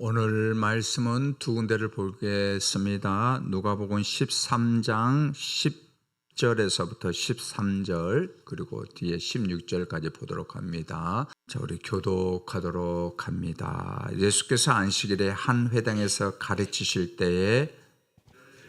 오늘 말씀은 두 군데를 보겠습니다. 누가복음 13장 10절에서부터 13절 그리고 뒤에 16절까지 보도록 합니다. 자, 우리 교독하도록 합니다. 예수께서 안식일에 한 회당에서 가르치실 때에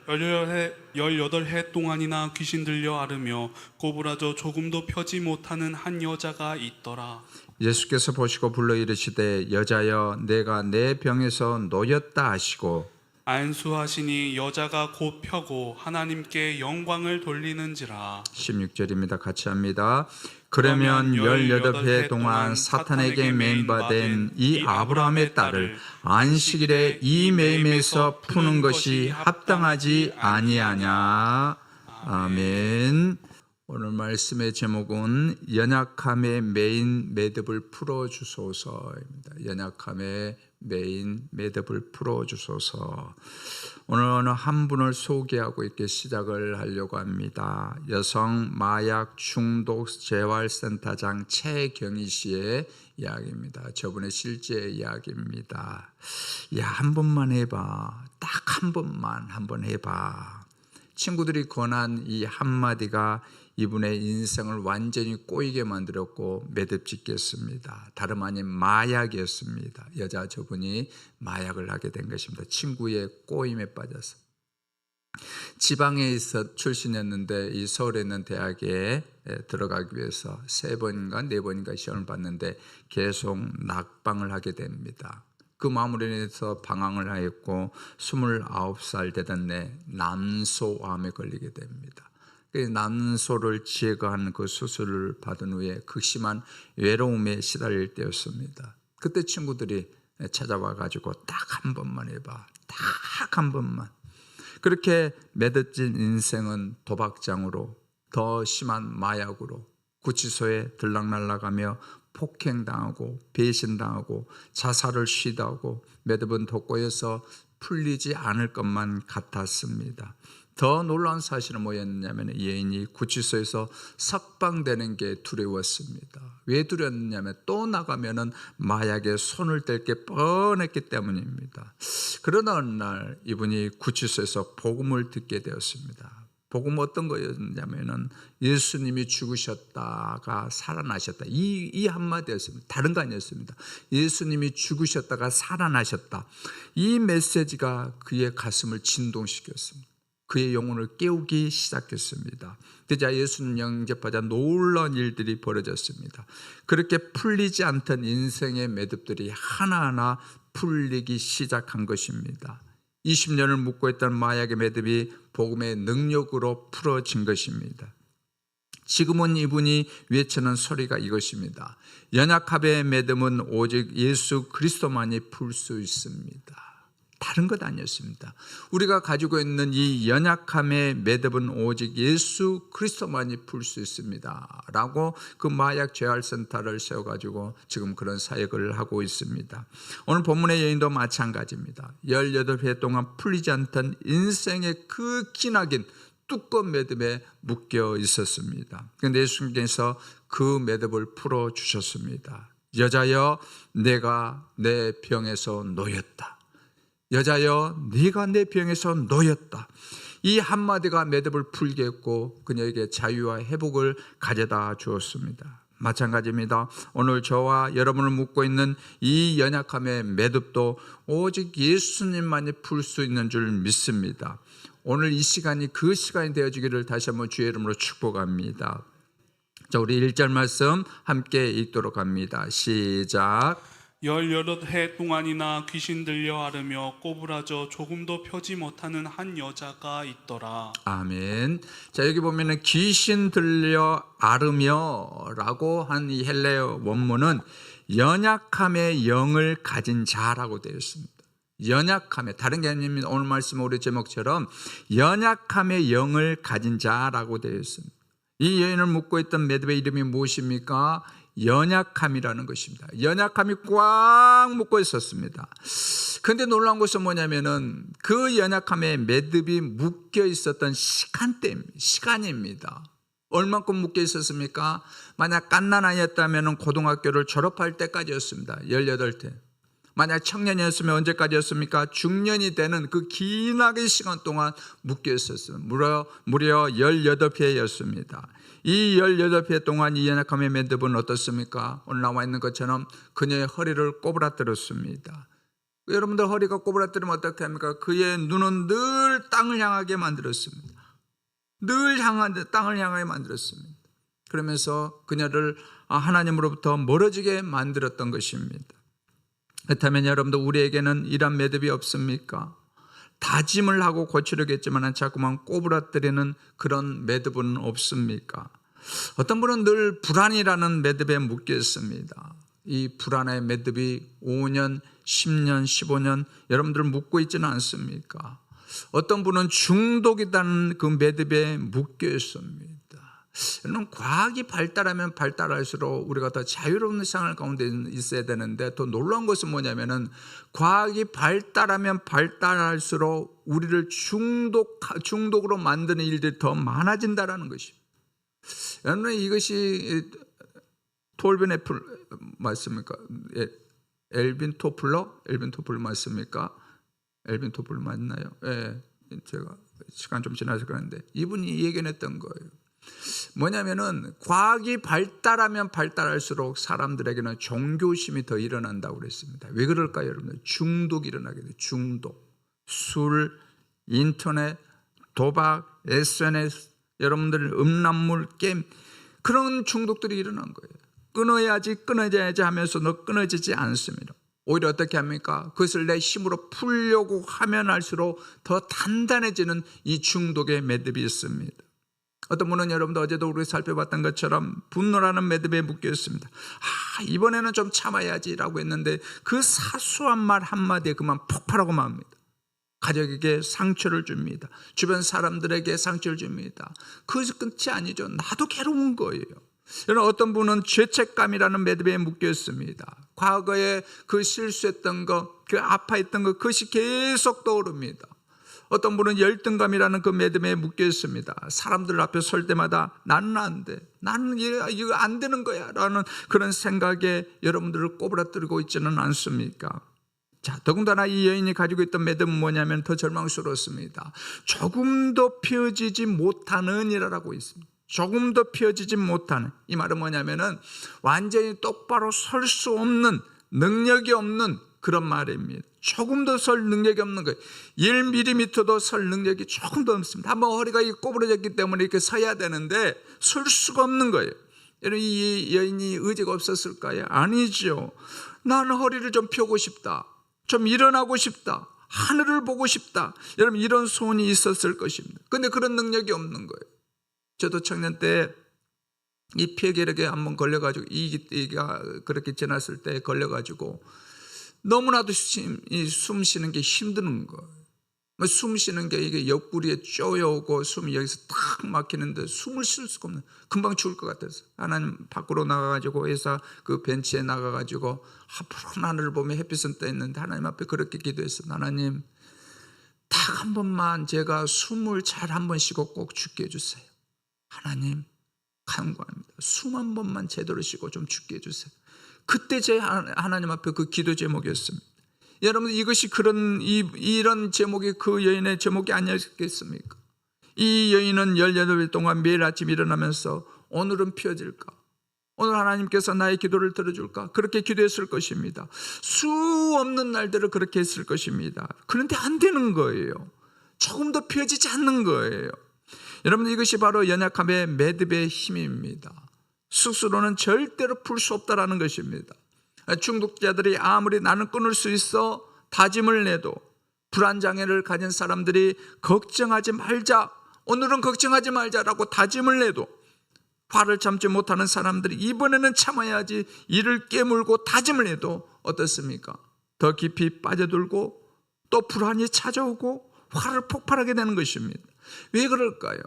18해, 18해 동안이나 귀신 들려 앓으며 꼬부라져 조금도 펴지 못하는 한 여자가 있더라. 예수께서 보시고 불러 이르시되 여자여 내가 내 병에서 놓였다 하시고 안수하시니 여자가 곧 펴고 하나님께 영광을 돌리는지라. 16절입니다. 같이 합니다. 그러면 18해 동안 사탄에게 매인받은 이 아브라함의 딸을 안식일에 이 매임에서 푸는 것이 합당하지 아니하냐. 아멘. 오늘 말씀의 제목은 연약함의 메인 매듭을 풀어 주소서입니다. 연약함의 메인 매듭을 풀어 주소서. 오늘 어느 한 분을 소개하고 이렇게 시작을 하려고 합니다. 여성 마약 중독 재활센터장 최경희 씨의 이야기입니다. 저분의 실제 이야기입니다. 야, 한 번만 해봐. 딱 한 번만 한 번 해봐. 친구들이 권한 이 한마디가 이분의 인생을 완전히 꼬이게 만들었고 매듭 짓겠습니다. 다름 아닌 마약이었습니다. 여자 저분이 마약을 하게 된 것입니다. 친구의 꼬임에 빠져서. 지방에 있어 출신이었는데 이 서울에 있는 대학에 들어가기 위해서 세 번인가 네 번인가 시험을 봤는데 계속 낙방을 하게 됩니다. 그 마음으로 인해서 방황을 하였고 29살 되던 내 난소암에 걸리게 됩니다. 그 난소를 제거하는 그 수술을 받은 후에 극심한 외로움에 시달릴 때였습니다. 그때 친구들이 찾아와 가지고 딱 한 번만 해봐. 딱 한 번만. 그렇게 매듭진 인생은 도박장으로 더 심한 마약으로 구치소에 들락날락하며 폭행당하고 배신당하고 자살을 시도하고 매듭은 돋고여서 풀리지 않을 것만 같았습니다. 더 놀라운 사실은 뭐였냐면 예인이 구치소에서 석방되는 게 두려웠습니다. 왜 두려웠냐면 또 나가면은 마약에 손을 댈 게 뻔했기 때문입니다. 그러나 어느 날 이분이 구치소에서 복음을 듣게 되었습니다. 복음 어떤 거였냐면은 예수님이 죽으셨다가 살아나셨다. 이, 이 한마디였습니다. 다른 거 아니었습니다. 예수님이 죽으셨다가 살아나셨다. 이 메시지가 그의 가슴을 진동시켰습니다. 그의 영혼을 깨우기 시작했습니다. 그자 예수님 영접하자 놀라운 일들이 벌어졌습니다. 그렇게 풀리지 않던 인생의 매듭들이 하나하나 풀리기 시작한 것입니다. 20년을 묶고 있던 마약의 매듭이 복음의 능력으로 풀어진 것입니다. 지금은 이분이 외치는 소리가 이것입니다. 연약함의 매듭은 오직 예수 그리스도만이 풀 수 있습니다. 다른 것 아니었습니다. 우리가 가지고 있는 이 연약함의 매듭은 오직 예수 그리스도만이 풀 수 있습니다. 라고 그 마약 재활센터를 세워가지고 지금 그런 사역을 하고 있습니다. 오늘 본문의 여인도 마찬가지입니다. 18회 동안 풀리지 않던 인생의 그 기나긴 두꺼운 매듭에 묶여 있었습니다. 그런데 예수님께서 그 매듭을 풀어 주셨습니다. 여자여, 내가 내 병에서 놓였다. 여자여 네가 내 병에서 놓였다. 이 한마디가 매듭을 풀게 했고 그녀에게 자유와 회복을 가져다 주었습니다. 마찬가지입니다. 오늘 저와 여러분을 묶고 있는 이 연약함의 매듭도 오직 예수님만이 풀 수 있는 줄 믿습니다. 오늘 이 시간이 그 시간이 되어지기를 다시 한번 주의 이름으로 축복합니다. 자, 우리 1절 말씀 함께 읽도록 합니다. 시작. 18해 동안이나 귀신 들려 앓으며 꼬부라져 조금도 펴지 못하는 한 여자가 있더라. 아멘. 자, 여기 보면은 귀신 들려 앓으며라고 한 이 헬레어 원문은 연약함의 영을 가진 자라고 되어 있습니다. 연약함에 다른 게 아닙니다. 오늘 말씀 우리 제목처럼 연약함의 영을 가진 자라고 되어 있습니다. 이 여인을 묶고 있던 매듭의 이름이 무엇입니까? 연약함이라는 것입니다. 연약함이 꽉 묶고 있었습니다. 근데 놀라운 것은 뭐냐면은 그 연약함에 매듭이 묶여 있었던 시간대, 시간입니다. 얼만큼 묶여 있었습니까? 만약 깐난 아이였다면 고등학교를 졸업할 때까지였습니다. 18대. 만약 청년이었으면 언제까지였습니까? 중년이 되는 그 기나긴 시간 동안 묶여 있었어요. 무려 무려 18회였습니다. 이 18회 동안 이 연약함의 매듭은 어떻습니까? 오늘 나와 있는 것처럼 그녀의 허리를 꼬부라뜨렸습니다. 여러분들 허리가 꼬부라뜨리면 어떻게 합니까? 그의 눈은 늘 땅을 향하게 만들었습니다. 늘 향한 땅을 향하게 만들었습니다. 그러면서 그녀를 하나님으로부터 멀어지게 만들었던 것입니다. 그렇다면 여러분들 우리에게는 이런 매듭이 없습니까? 다짐을 하고 고치려겠지만 자꾸만 꼬부라뜨리는 그런 매듭은 없습니까? 어떤 분은 늘 불안이라는 매듭에 묶여 있습니다. 이 불안의 매듭이 5년, 10년, 15년 여러분들 묶고 있지는 않습니까? 어떤 분은 중독이라는 그 매듭에 묶여 있습니다. 여러분 과학이 발달하면 발달할수록 우리가 더 자유로운 생활 가운데 있어야 되는데 더 놀라운 것은 뭐냐면은 과학이 발달하면 발달할수록 우리를 중독 중독으로 만드는 일들이 더 많아진다라는 것입니다. 여러분 이것이 톨빈 애플 맞습니까? 예, 엘빈 토플러, 엘빈 토플러 맞습니까? 엘빈 토플러 맞나요? 예, 제가 시간 좀 지나서 그러는데 이분이 예견했던 거예요. 뭐냐면은 과학이 발달하면 발달할수록 사람들에게는 종교심이 더 일어난다고 그랬습니다. 왜 그럴까요, 여러분들? 중독이 일어나게 돼요. 중독. 술, 인터넷, 도박, SNS, 여러분들 음란물, 게임 그런 중독들이 일어난 거예요. 끊어야지, 끊어야지 하면서도 끊어지지 않습니다. 오히려 어떻게 합니까? 그것을 내 힘으로 풀려고 하면 할수록 더 단단해지는 이 중독의 매듭이 있습니다. 어떤 분은 여러분도 어제도 우리 살펴봤던 것처럼 분노라는 매듭에 묶여 있습니다. 아, 이번에는 좀 참아야지라고 했는데 그 사소한 말 한마디에 그만 폭발하고 맙니다. 가족에게 상처를 줍니다. 주변 사람들에게 상처를 줍니다. 그것이 끝이 아니죠. 나도 괴로운 거예요. 여러분 어떤 분은 죄책감이라는 매듭에 묶여 있습니다. 과거에 그 실수했던 것, 그 아파했던 것, 그것이 계속 떠오릅니다. 어떤 분은 열등감이라는 그 매듭에 묶여 있습니다. 사람들 앞에 설 때마다 나는 안 돼. 나는 이거 안 되는 거야. 라는 그런 생각에 여러분들을 꼬부라뜨리고 있지는 않습니까? 자, 더군다나 이 여인이 가지고 있던 매듭은 뭐냐면 더 절망스럽습니다. 조금도 펴지지 못하는 이라고 있습니다. 조금 더 펴지지 못하는 이 말은 뭐냐면은 완전히 똑바로 설 수 없는 능력이 없는 그런 말입니다. 조금 더 설 능력이 없는 거예요. 1mm도 설 능력이 조금 더 없습니다. 한번 허리가 꼬부러졌기 때문에 이렇게 서야 되는데 설 수가 없는 거예요. 여러분 이 여인이 의지가 없었을까요? 아니죠. 나는 허리를 좀 펴고 싶다. 좀 일어나고 싶다. 하늘을 보고 싶다. 여러분 이런 소원이 있었을 것입니다. 근데 그런 능력이 없는 거예요. 저도 청년 때 이 폐결핵에 한번 걸려가지고 이가 그렇게 지났을 때 걸려가지고 너무나도 숨 쉬는 게 힘드는 거예요. 뭐숨 쉬는 게 이게 옆구리에 쪼여오고 숨이 여기서 탁 막히는데 숨을 쉴 수가 없는 금방 죽을 것 같아서. 하나님 밖으로 나가가지고 회사 그 벤치에 나가가지고 앞으로 하늘을 보며 햇빛은 떠 있는데 하나님 앞에 그렇게 기도했어 하나님 딱 한 번만 제가 숨을 잘 한 번 쉬고 꼭 죽게 해주세요. 하나님 간구합니다. 숨 한 번만 제대로 쉬고 좀 죽게 해주세요 그때 제 하나님 앞에 그 기도 제목이었습니다. 여러분 이것이 그런 이, 이런 제목이 그 여인의 제목이 아니었겠습니까? 이 여인은 18일 동안 매일 아침 일어나면서 오늘은 펴질까? 오늘 하나님께서 나의 기도를 들어줄까? 그렇게 기도했을 것입니다. 수 없는 날들을 그렇게 했을 것입니다. 그런데 안 되는 거예요. 조금 더 펴지지 않는 거예요. 여러분 이것이 바로 연약함의 매듭의 힘입니다. 스스로는 절대로 풀 수 없다라는 것입니다. 중독자들이 아무리 나는 끊을 수 있어 다짐을 내도 불안 장애를 가진 사람들이 걱정하지 말자. 오늘은 걱정하지 말자라고 다짐을 내도 화를 참지 못하는 사람들이 이번에는 참아야지 이를 깨물고 다짐을 해도 어떻습니까? 더 깊이 빠져들고 또 불안이 찾아오고 화를 폭발하게 되는 것입니다. 왜 그럴까요?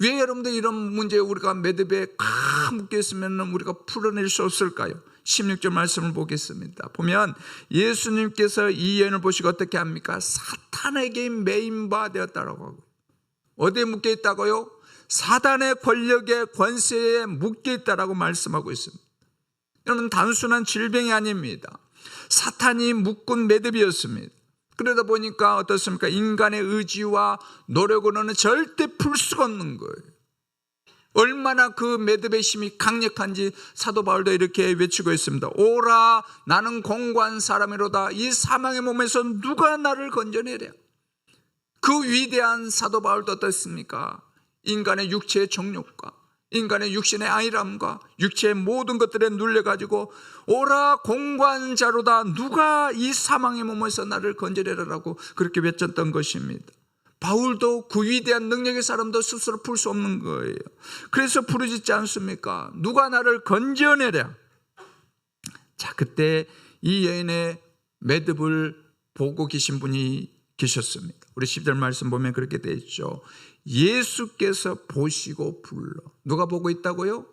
왜 여러분들 이런 문제에 우리가 매듭에 꽉 묶여 있으면 우리가 풀어낼 수 없을까요? 16절 말씀을 보겠습니다. 보면 예수님께서 이 여인을 보시고 어떻게 합니까? 사탄에게 메인바 되었다라고 하고 어디에 묶여 있다고요? 사단의 권력의 권세에 묶여 있다라고 말씀하고 있습니다. 여러분 단순한 질병이 아닙니다. 사탄이 묶은 매듭이었습니다. 그러다 보니까 어떻습니까? 인간의 의지와 노력으로는 절대 풀 수가 없는 거예요. 얼마나 그 매듭의 힘이 강력한지 사도 바울도 이렇게 외치고 있습니다. 오라 나는 공고한 사람이로다 이 사망의 몸에서 누가 나를 건져내랴. 그 위대한 사도 바울도 어떻습니까? 인간의 육체의 정욕과 인간의 육신의 아이람과 육체의 모든 것들에 눌려가지고 오라 공고한 자로다 누가 이 사망의 몸에서 나를 건져내라라고 그렇게 외쳤던 것입니다. 바울도 그 위대한 능력의 사람도 스스로 풀 수 없는 거예요. 그래서 부르짖지 않습니까? 누가 나를 건져내랴. 자, 그때 이 여인의 매듭을 보고 계신 분이 계셨습니다. 우리 10절 말씀 보면 그렇게 되어 있죠. 예수께서 보시고 불러. 누가 보고 있다고요?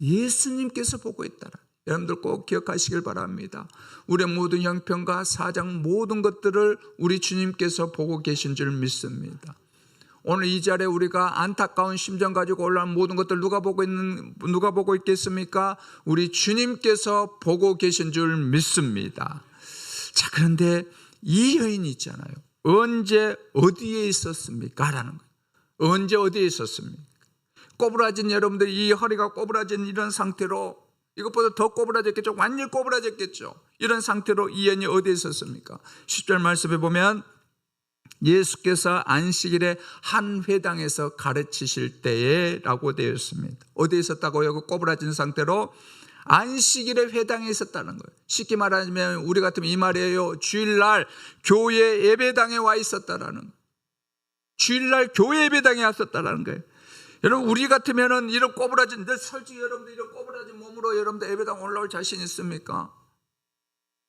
예수님께서 보고 있다라. 여러분들 꼭 기억하시길 바랍니다. 우리의 모든 형편과 사장 모든 것들을 우리 주님께서 보고 계신 줄 믿습니다. 오늘 이 자리에 우리가 안타까운 심정 가지고 올라온 모든 것들 누가 보고 있는 누가 보고 있겠습니까? 우리 주님께서 보고 계신 줄 믿습니다. 자, 그런데 이 여인이 있잖아요. 언제 어디에 있었습니까? 라는 거예요. 언제 어디에 있었습니까? 꼬부라진 여러분들 이 허리가 꼬부라진 이런 상태로 이것보다 더 꼬부라졌겠죠. 완전히 꼬부라졌겠죠. 이런 상태로 이 여인이 어디에 있었습니까? 10절 말씀에 보면 예수께서 안식일에 한 회당에서 가르치실 때에 라고 되어 있습니다. 어디에 있었다고요? 그 꼬부라진 상태로 안식일에 회당에 있었다는 거예요. 쉽게 말하면 우리 같으면 이 말이에요. 주일날 교회 예배당에 와 있었다라는 거예요. 주일날 교회 예배당에 왔었다라는 거예요. 여러분 우리 같으면은 이런 꼬부라진 내 솔직히 여러분들 이런 꼬부라진 몸으로 여러분들 예배당 올라올 자신 있습니까?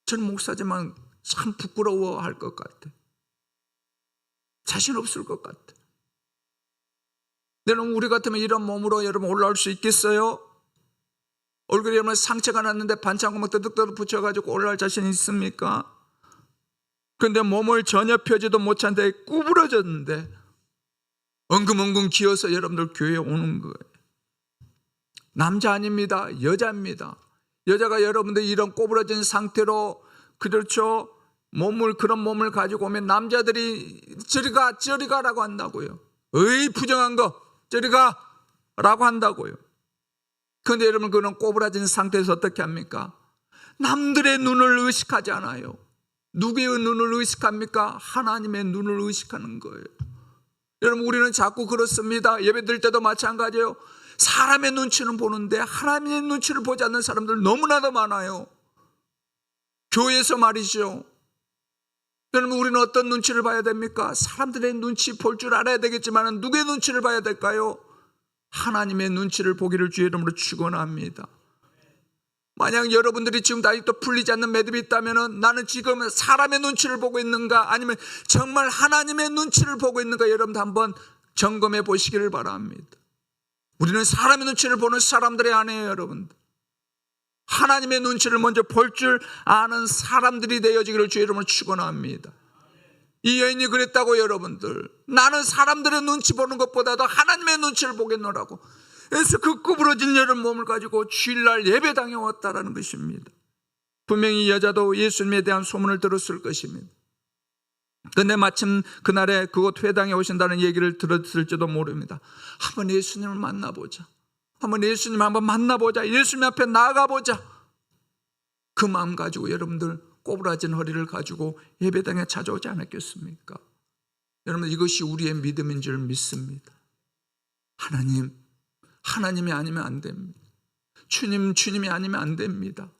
저는 목사지만 참 부끄러워할 것 같아. 자신 없을 것 같아. 여러분 우리 같으면 이런 몸으로 여러분 올라올 수 있겠어요? 얼굴에 여러분 상처가 났는데 반창고막 뜨득뜨득 붙여가지고 올라올 자신 있습니까? 근데 몸을 전혀 펴지도 못한 데 구부러졌는데 엉금엉금 기어서 여러분들 교회에 오는 거예요. 남자 아닙니다. 여자입니다. 여자가 여러분들 이런 꼬부러진 상태로 그렇죠. 몸을 그런 몸을 가지고 오면 남자들이 저리 가 저리 가라고 한다고요. 어이 부정한 거 저리 가라고 한다고요. 그런데 여러분 그런 꼬부라진 상태에서 어떻게 합니까? 남들의 눈을 의식하지 않아요. 누구의 눈을 의식합니까? 하나님의 눈을 의식하는 거예요. 여러분 우리는 자꾸 그렇습니다. 예배 드릴 때도 마찬가지예요. 사람의 눈치는 보는데 하나님의 눈치를 보지 않는 사람들 너무나도 많아요. 교회에서 말이죠. 여러분 우리는 어떤 눈치를 봐야 됩니까? 사람들의 눈치 볼 줄 알아야 되겠지만 누구의 눈치를 봐야 될까요? 하나님의 눈치를 보기를 주의 이름으로 축원합니다. 만약 여러분들이 지금 아직도 풀리지 않는 매듭이 있다면 나는 지금 사람의 눈치를 보고 있는가 아니면 정말 하나님의 눈치를 보고 있는가 여러분들 한번 점검해 보시기를 바랍니다. 우리는 사람의 눈치를 보는 사람들이 아니에요 여러분들. 하나님의 눈치를 먼저 볼 줄 아는 사람들이 되어지기를 주의 이름으로 축원합니다. 이 여인이 그랬다고 여러분들. 나는 사람들의 눈치 보는 것보다도 하나님의 눈치를 보겠노라고. 그래서 그 구부러진 여름 몸을 가지고 주일날 예배당에 왔다라는 것입니다. 분명히 이 여자도 예수님에 대한 소문을 들었을 것입니다. 근데 마침 그날에 그곳 회당에 오신다는 얘기를 들었을지도 모릅니다. 한번 예수님을 만나보자. 한번 예수님 한번 만나보자. 예수님 앞에 나가보자. 그 마음 가지고 여러분들 꼬부라진 허리를 가지고 예배당에 찾아오지 않았겠습니까? 여러분 이것이 우리의 믿음인 줄 믿습니다. 하나님, 하나님이 아니면 안 됩니다. 주님, 주님이 아니면 안 됩니다.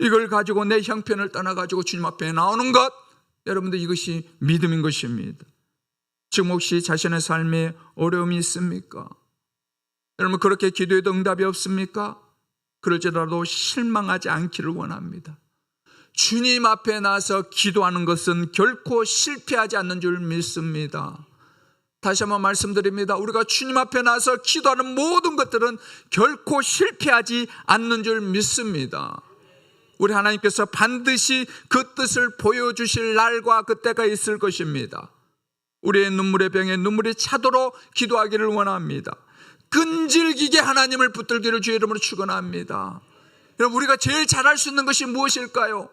이걸 가지고 내 형편을 떠나가지고 주님 앞에 나오는 것, 여러분들 이것이 믿음인 것입니다. 지금 혹시 자신의 삶에 어려움이 있습니까? 여러분 그렇게 기도해도 응답이 없습니까? 그럴지라도 실망하지 않기를 원합니다. 주님 앞에 나서 기도하는 것은 결코 실패하지 않는 줄 믿습니다. 다시 한번 말씀드립니다. 우리가 주님 앞에 나서 기도하는 모든 것들은 결코 실패하지 않는 줄 믿습니다. 우리 하나님께서 반드시 그 뜻을 보여주실 날과 그때가 있을 것입니다. 우리의 눈물의 병에 눈물이 차도록 기도하기를 원합니다. 끈질기게 하나님을 붙들기를 주의 이름으로 축원합니다. 여러분 우리가 제일 잘할 수 있는 것이 무엇일까요?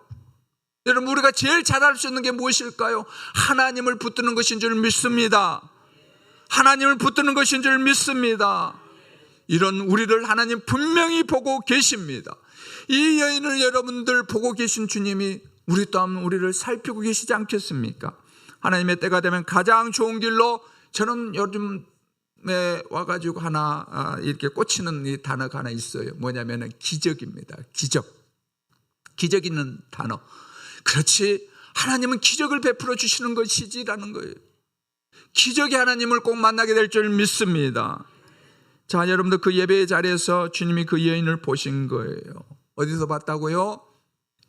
여러분 우리가 제일 잘할 수 있는 게 무엇일까요? 하나님을 붙드는 것인 줄 믿습니다. 하나님을 붙드는 것인 줄 믿습니다. 이런 우리를 하나님 분명히 보고 계십니다. 이 여인을 여러분들 보고 계신 주님이 우리 또한 우리를 살피고 계시지 않겠습니까? 하나님의 때가 되면 가장 좋은 길로 저는 요즘에 와가지고 하나 아, 이렇게 꽂히는 이 단어가 하나 있어요. 뭐냐면은 기적입니다. 기적. 기적 있는 단어. 그렇지. 하나님은 기적을 베풀어 주시는 것이지라는 거예요. 기적의 하나님을 꼭 만나게 될 줄 믿습니다. 자, 여러분들 그 예배의 자리에서 주님이 그 여인을 보신 거예요. 어디서 봤다고요?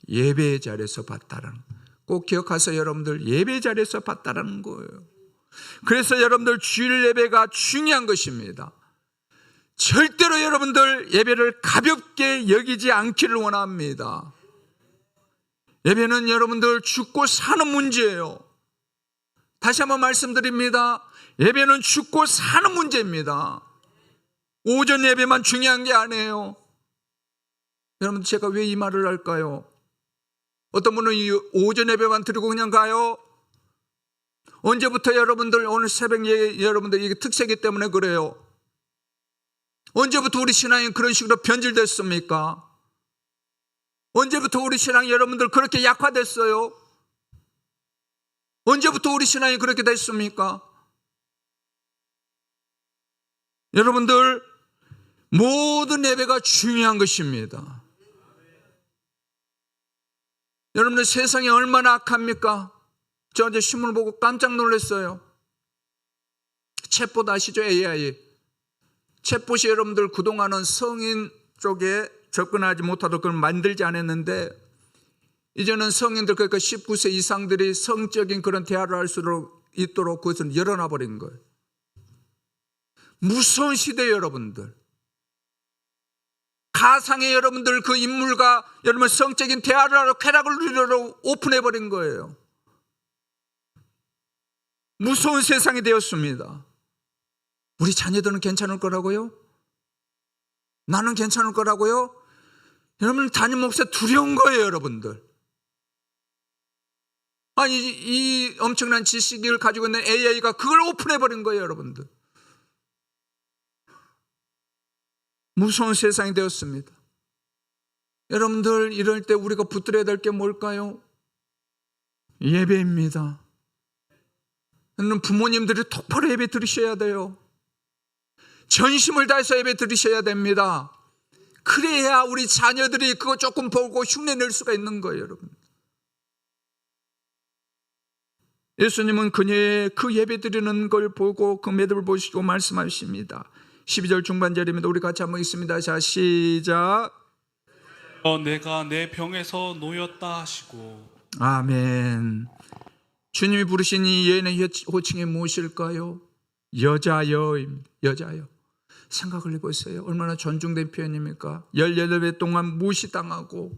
예배의 자리에서 봤다라는. 꼭 기억하세요, 여러분들. 예배 자리에서 봤다라는 거예요. 그래서 여러분들 주일 예배가 중요한 것입니다. 절대로 여러분들 예배를 가볍게 여기지 않기를 원합니다. 예배는 여러분들 죽고 사는 문제예요. 다시 한번 말씀드립니다. 예배는 죽고 사는 문제입니다. 오전 예배만 중요한 게 아니에요. 여러분, 제가 왜 이 말을 할까요? 어떤 분은 이 오전 예배만 드리고 그냥 가요? 언제부터 여러분들 오늘 새벽 예 여러분들 이게 특색이 때문에 그래요? 언제부터 우리 신앙이 그런 식으로 변질됐습니까? 언제부터 우리 신앙이 여러분들 그렇게 약화됐어요? 언제부터 우리 신앙이 그렇게 됐습니까? 여러분들 모든 예배가 중요한 것입니다. 여러분들 세상이 얼마나 악합니까? 저 어제 신문 보고 깜짝 놀랐어요. 챗봇 아시죠? AI. 챗봇이 여러분들 그동안은 성인 쪽에 접근하지 못하도록 만들지 않았는데 이제는 성인들 그러니까 19세 이상들이 성적인 그런 대화를 할 수 있도록 그것을 열어놔 버린 거예요. 무서운 시대 여러분들. 가상의 여러분들 그 인물과 여러분 성적인 대화를 하러 쾌락을 누리러 오픈해 버린 거예요. 무서운 세상이 되었습니다. 우리 자녀들은 괜찮을 거라고요? 나는 괜찮을 거라고요? 여러분 담임 목사 두려운 거예요, 여러분들. 아니 이 엄청난 지식을 가지고 있는 AI가 그걸 오픈해 버린 거예요, 여러분들. 무서운 세상이 되었습니다. 여러분들 이럴 때 우리가 붙들어야 될 게 뭘까요? 예배입니다. 부모님들이 똑바로 예배 드리셔야 돼요. 전심을 다해서 예배 드리셔야 됩니다. 그래야 우리 자녀들이 그거 조금 보고 흉내 낼 수가 있는 거예요, 여러분. 예수님은 그녀의 그 예배 드리는 걸 보고 그 매듭을 보시고 말씀하십니다. 12절 중반절입니다. 우리 같이 한번 읽습니다. 자, 시작. 어, 내가 내 병에서 놓였다 하시고 아멘. 주님이 부르신 이 여인의 호칭이 무엇일까요? 여자여입니다. 여자여. 생각을 해보세요. 얼마나 존중된 표현입니까? 18배 동안 무시당하고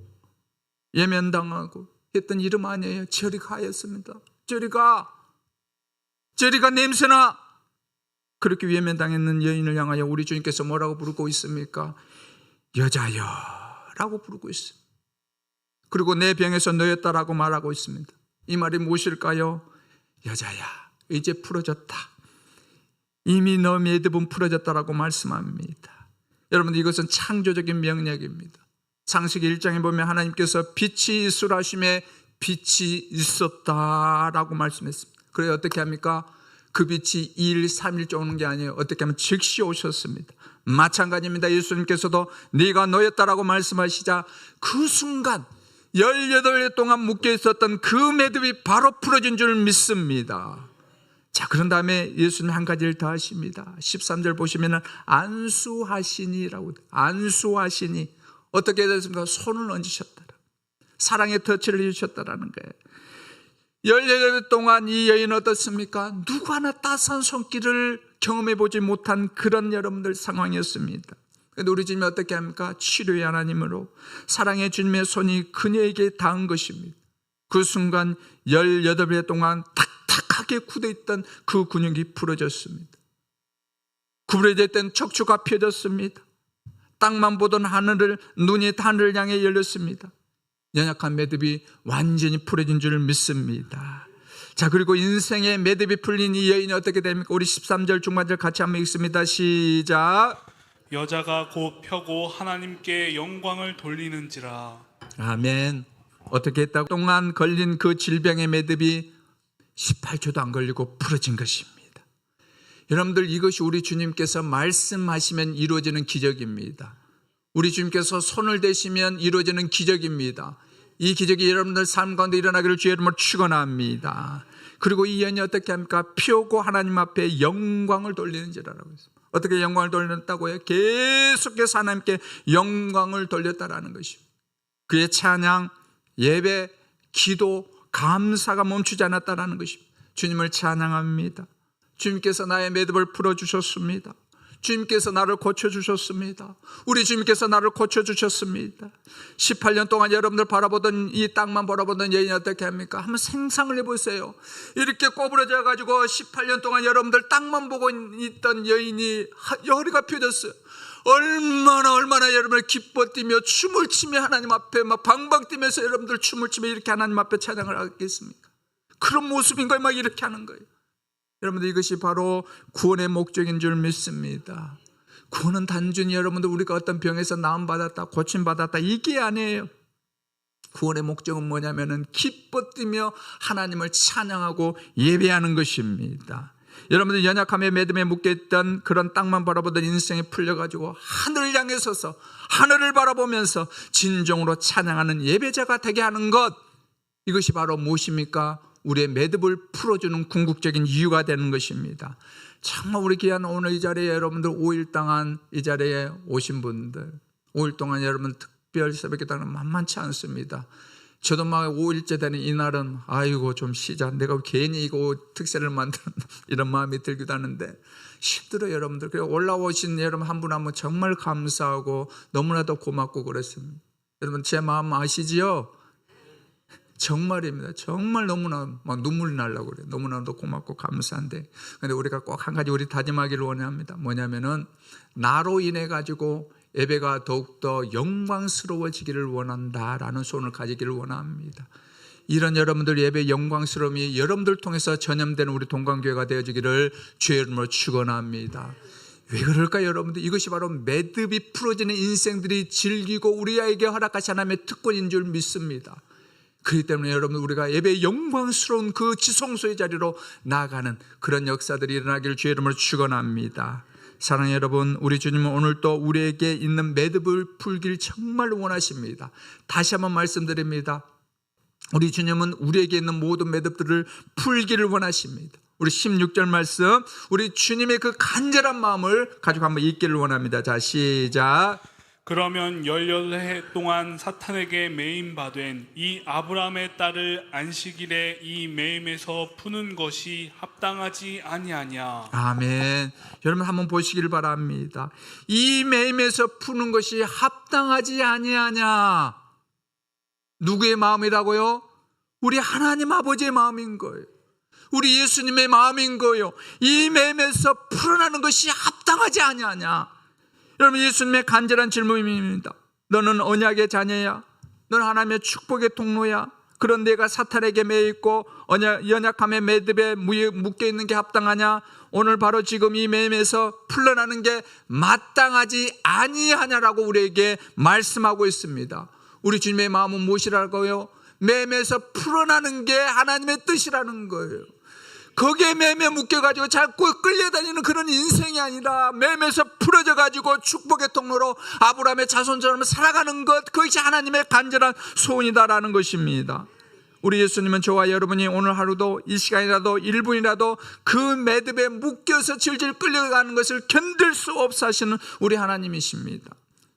예면당하고 했던 이름 아니에요. 저리 가였습니다. 저리 가. 저리 가 냄새나. 그렇게 예면당했는 여인을 향하여 우리 주님께서 뭐라고 부르고 있습니까? 여자여라고 부르고 있습니다. 그리고 내 병에서 너였다라고 말하고 있습니다. 이 말이 무엇일까요? 여자야, 이제 풀어졌다. 이미 너 매듭은 풀어졌다라고 말씀합니다. 여러분 이것은 창조적인 명령입니다. 창세기 1장에 보면 하나님께서 빛이 있으라 하심에 빛이 있었다라고 말씀했습니다. 그래 어떻게 합니까? 그 빛이 2일, 3일째 오는 게 아니에요. 어떻게 하면 즉시 오셨습니다. 마찬가지입니다. 예수님께서도 네가 너였다라고 말씀하시자 그 순간 18일 동안 묶여 있었던 그 매듭이 바로 풀어진 줄 믿습니다. 자, 그런 다음에 예수님 한 가지를 더 하십니다. 13절 보시면은 안수하시니라고 안수하시니 어떻게 됐습니까? 손을 얹으셨다. 사랑의 터치를 해주셨다라는 거예요. 18일 동안 이 여인은 어떻습니까? 누구 하나 따스한 손길을 경험해 보지 못한 그런 여러분들 상황이었습니다. 근데 우리 주님이 어떻게 합니까? 치료의 하나님으로 사랑의 주님의 손이 그녀에게 닿은 것입니다. 그 순간 18일 동안 탁탁하게 굳어있던 그 근육이 풀어졌습니다. 구부러져 있던 척추가 펴졌습니다. 땅만 보던 하늘을 눈이 하늘을 향해 열렸습니다. 연약한 매듭이 완전히 풀어진 줄 믿습니다. 자 그리고 인생의 매듭이 풀린 이 여인이 어떻게 됩니까? 우리 13절 중반절 같이 한번 읽습니다. 시작. 여자가 곧 펴고 하나님께 영광을 돌리는지라 아멘. 어떻게 했다고? 동안 걸린 그 질병의 매듭이 18초도 안 걸리고 풀어진 것입니다. 여러분들 이것이 우리 주님께서 말씀하시면 이루어지는 기적입니다. 우리 주님께서 손을 대시면 이루어지는 기적입니다. 이 기적이 여러분들 삶 가운데 일어나기를 주의 이름으로 축원합니다. 그리고 이 연이 어떻게 합니까? 피우고 하나님 앞에 영광을 돌리는지라고 했습니다. 어떻게 영광을 돌렸다고요? 계속해서 하나님께 영광을 돌렸다라는 것입니다. 그의 찬양, 예배, 기도, 감사가 멈추지 않았다라는 것입니다. 주님을 찬양합니다. 주님께서 나의 매듭을 풀어 주셨습니다. 주님께서 나를 고쳐 주셨습니다. 우리 주님께서 나를 고쳐 주셨습니다. 18년 동안 여러분들 바라보던 이 땅만 바라보던 여인이 어떻게 합니까? 한번 생상을 해 보세요. 이렇게 꼬부러져 가지고 18년 동안 여러분들 땅만 보고 있던 여인이 허리가 펴졌어요. 얼마나 얼마나 여러분을 기뻐 뛰며 춤을 추며 하나님 앞에 막 방방 뛰면서 여러분들 춤을 추며 이렇게 하나님 앞에 찬양을 하겠습니까? 그런 모습인 거예요. 막 이렇게 하는 거예요. 여러분들 이것이 바로 구원의 목적인 줄 믿습니다. 구원은 단순히 여러분들 우리가 어떤 병에서 나음 받았다, 고침 받았다 이게 아니에요. 구원의 목적은 뭐냐면은 기뻐 뛰며 하나님을 찬양하고 예배하는 것입니다. 여러분들 연약함에 매듭에 묶여있던 그런 땅만 바라보던 인생이 풀려가지고 하늘을 향해 서서 하늘을 바라보면서 진정으로 찬양하는 예배자가 되게 하는 것 이것이 바로 무엇입니까? 우리의 매듭을 풀어주는 궁극적인 이유가 되는 것입니다. 정말 우리 귀한 오늘 이 자리에 여러분들 5일 동안 이 자리에 오신 분들 5일 동안 여러분 특별 새벽 기도는 만만치 않습니다. 저도 막 5일째 되는 이날은 아이고 좀 쉬자. 내가 괜히 이거 특세를 만드는 이런 마음이 들기도 하는데 힘들어요 여러분들. 그래 올라오신 여러분 한 분 한 분 정말 감사하고 너무나도 고맙고 그렇습니다. 여러분 제 마음 아시지요? 정말입니다. 정말 너무나 막 눈물 날라고 그래요. 너무나도 고맙고 감사한데. 근데 우리가 꼭 한 가지 우리 다짐하기를 원합니다. 뭐냐면은 나로 인해 가지고 예배가 더욱더 영광스러워지기를 원한다라는 손을 가지기를 원합니다. 이런 여러분들 예배 영광스러움이 여러분들 통해서 전염되는 우리 동광교회가 되어지기를 주의 이름으로 축원합니다. 왜 그럴까 여러분들 이것이 바로 매듭이 풀어지는 인생들이 즐기고 우리에게 허락하신 하나님의 특권인 줄 믿습니다. 그렇기 때문에 여러분 우리가 예배의 영광스러운 그 지성소의 자리로 나아가는 그런 역사들이 일어나기를 주의 이름으로 축원합니다. 사랑하는 여러분, 우리 주님은 오늘 또 우리에게 있는 매듭을 풀길 정말 원하십니다. 다시 한번 말씀드립니다. 우리 주님은 우리에게 있는 모든 매듭들을 풀기를 원하십니다. 우리 16절 말씀, 우리 주님의 그 간절한 마음을 가지고 한번 읽기를 원합니다. 자, 시작. 그러면 18해 동안 사탄에게 매임 받은 이 아브라함의 딸을 안식일에 이 매임에서 푸는 것이 합당하지 아니하냐 아멘. 여러분 한번 보시기를 바랍니다. 이 매임에서 푸는 것이 합당하지 아니하냐? 누구의 마음이라고요? 우리 하나님 아버지의 마음인 거예요. 우리 예수님의 마음인 거예요. 이 매임에서 풀어나는 것이 합당하지 아니하냐? 여러분 예수님의 간절한 질문입니다. 너는 언약의 자녀야? 너는 하나님의 축복의 통로야? 그런 내가 사탄에게 매 있고 언약, 연약함의 매듭에 묶여 있는 게 합당하냐? 오늘 바로 지금 이 매임에서 풀려나는 게 마땅하지 아니하냐라고 우리에게 말씀하고 있습니다. 우리 주님의 마음은 무엇이라고요? 매임에서 풀어나는 게 하나님의 뜻이라는 거예요. 거기에 매매 묶여가지고 자꾸 끌려다니는 그런 인생이 아니라 매매에서 풀어져가지고 축복의 통로로 아브라함의 자손처럼 살아가는 것 그것이 하나님의 간절한 소원이다라는 것입니다. 우리 예수님은 저와 여러분이 오늘 하루도 이 시간이라도 1분이라도 그 매듭에 묶여서 질질 끌려가는 것을 견딜 수 없어 하시는 우리 하나님이십니다.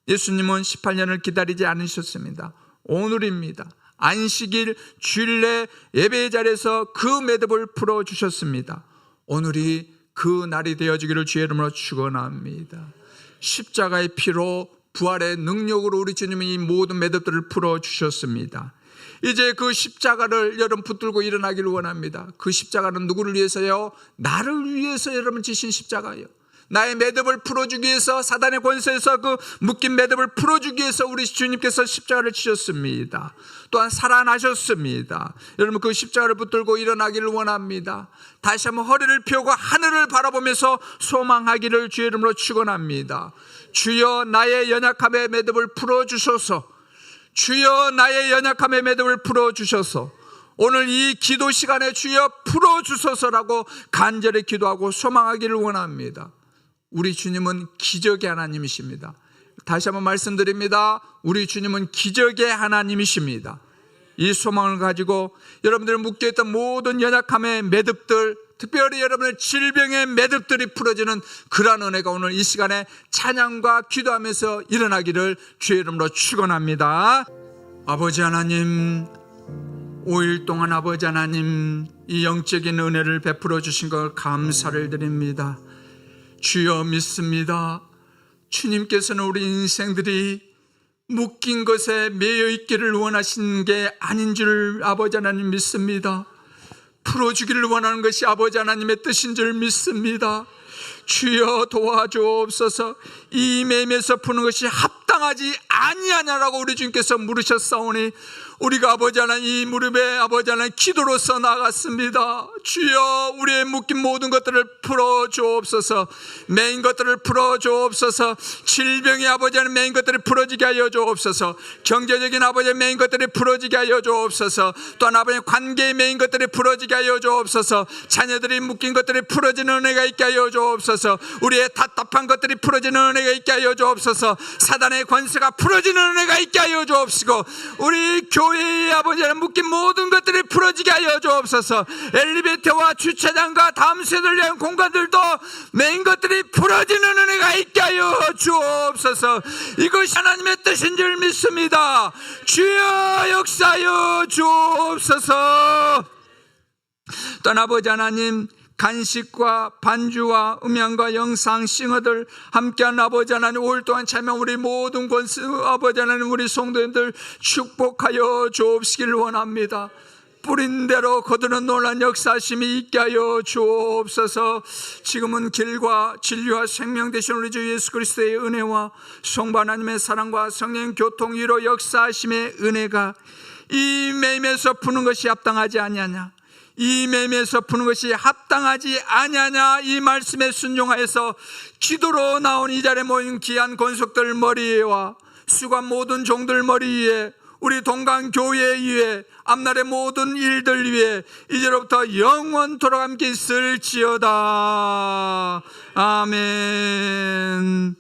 예수님은 18년을 기다리지 않으셨습니다. 오늘입니다. 안식일 주일내 예배의 자리에서 그 매듭을 풀어 주셨습니다. 오늘이 그 날이 되어지기를 주의 이름으로 축원합니다. 십자가의 피로 부활의 능력으로 우리 주님이 이 모든 매듭들을 풀어 주셨습니다. 이제 그 십자가를 여러분 붙들고 일어나기를 원합니다. 그 십자가는 누구를 위해서요? 나를 위해서 여러분 지신 십자가예요. 나의 매듭을 풀어주기 위해서 사단의 권세에서 그 묶인 매듭을 풀어주기 위해서 우리 주님께서 십자가를 치셨습니다. 또한 살아나셨습니다. 여러분 그 십자가를 붙들고 일어나기를 원합니다. 다시 한번 허리를 펴고 하늘을 바라보면서 소망하기를 주의 이름으로 축원합니다. 주여 나의 연약함의 매듭을 풀어 주소서. 주여 나의 연약함의 매듭을 풀어 주셔서 오늘 이 기도 시간에 주여 풀어 주소서라고 간절히 기도하고 소망하기를 원합니다. 우리 주님은 기적의 하나님이십니다. 다시 한번 말씀드립니다. 우리 주님은 기적의 하나님이십니다. 이 소망을 가지고 여러분들 묶여있던 모든 연약함의 매듭들 특별히 여러분의 질병의 매듭들이 풀어지는 그러한 은혜가 오늘 이 시간에 찬양과 기도하면서 일어나기를 주의 이름으로 축원합니다. 아버지 하나님 5일 동안 아버지 하나님 이 영적인 은혜를 베풀어 주신 걸 감사를 드립니다. 주여 믿습니다. 주님께서는 우리 인생들이 묶인 것에 매여 있기를 원하신 게 아닌 줄 아버지 하나님 믿습니다. 풀어주기를 원하는 것이 아버지 하나님의 뜻인 줄 믿습니다. 주여 도와주옵소서 이 매매에서 푸는 것이 합당하지 아니하냐라고 우리 주님께서 물으셨사오니 우리가 아버지 하나님 이 무릎에 아버지 하나님 기도로서 나갔습니다. 주여 우리의 묶인 모든 것들을 풀어주옵소서. 매인 것들을 풀어주옵소서. 질병의 아버지 하나님 매인 것들을 풀어지게 하여 주옵소서. 경제적인 아버지의 매인 것들이 풀어지게 하여 주옵소서. 또한 아버지 관계의 매인 것들이 풀어지게 하여 주옵소서. 자녀들이 묶인 것들이 풀어지는 은혜가 있게 하여 주옵소서. 우리의 답답한 것들이 풀어지는 은혜가 있게 하여 주옵소서. 사단의 권세가 풀어 지는 은혜가 있게 하여 주옵시고 우리 교회의 아버지를 묶인 모든 것들이 풀어지게 하여 주옵소서. 엘리베이터와 주차장과 다음 세대를 위한 공간들도 메인 것들이 풀어지는 은혜가 있게 하여 주옵소서. 이것이 하나님의 뜻인 줄 믿습니다. 주여 역사여 주옵소서. 아버지 하나님 간식과 반주와 음향과 영상 싱어들 함께한 아버지 하나님 5일 동안 참여 우리 모든 권수 아버지 하나님 우리 성도님들 축복하여 주옵시길 원합니다. 뿌린 대로 거두는 놀란 역사심이 있게 하여 주옵소서. 지금은 길과 진리와 생명 되신 우리 주 예수 그리스도의 은혜와 성부 하나님의 사랑과 성령 교통 위로 역사심의 은혜가 이 매임에서 푸는 것이 합당하지 아니하냐 이 매매에서 푸는 것이 합당하지 아니하냐 이 말씀에 순종하여서 기도로 나온 이 자리에 모인 귀한 권속들 머리와 수관 모든 종들 머리 위에 우리 동강 교회 위에 앞날의 모든 일들 위에 이제로부터 영원토록 함께 있을지어다. 아멘